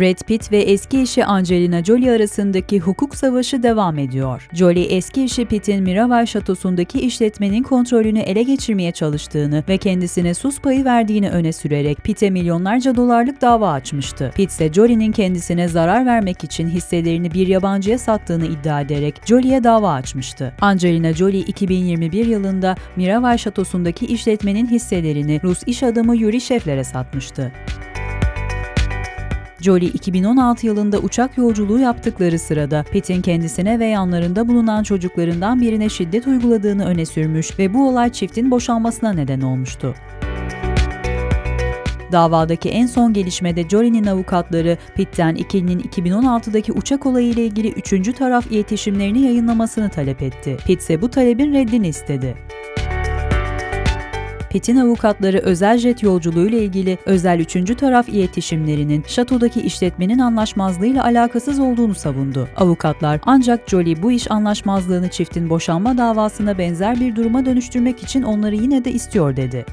Brad Pitt ve eski eşi Angelina Jolie arasındaki hukuk savaşı devam ediyor. Jolie eski eşi Pitt'in Miraval Şatosu'ndaki işletmenin kontrolünü ele geçirmeye çalıştığını ve kendisine sus payı verdiğini öne sürerek Pitt'e milyonlarca dolarlık dava açmıştı. Pitt ise Jolie'nin kendisine zarar vermek için hisselerini bir yabancıya sattığını iddia ederek Jolie'ye dava açmıştı. Angelina Jolie 2021 yılında Miraval Şatosu'ndaki işletmenin hisselerini Rus iş adamı Yuri Shefler'e satmıştı. Jolie 2016 yılında uçak yolculuğu yaptıkları sırada Pitt'in kendisine ve yanlarında bulunan çocuklarından birine şiddet uyguladığını öne sürmüş ve bu olay çiftin boşanmasına neden olmuştu. Davadaki en son gelişmede Jolie'nin avukatları Pitt'ten ikilinin 2016'daki uçak olayı ile ilgili üçüncü taraf iletişimlerini yayınlamasını talep etti. Pitt ise bu talebin reddini istedi. Pitt'in avukatları özel jet yolculuğuyla ilgili özel üçüncü taraf iletişimlerinin şatodaki işletmenin anlaşmazlığıyla alakasız olduğunu savundu. Avukatlar ancak Jolie bu iş anlaşmazlığını çiftin boşanma davasına benzer bir duruma dönüştürmek için onları yine de istiyor dedi.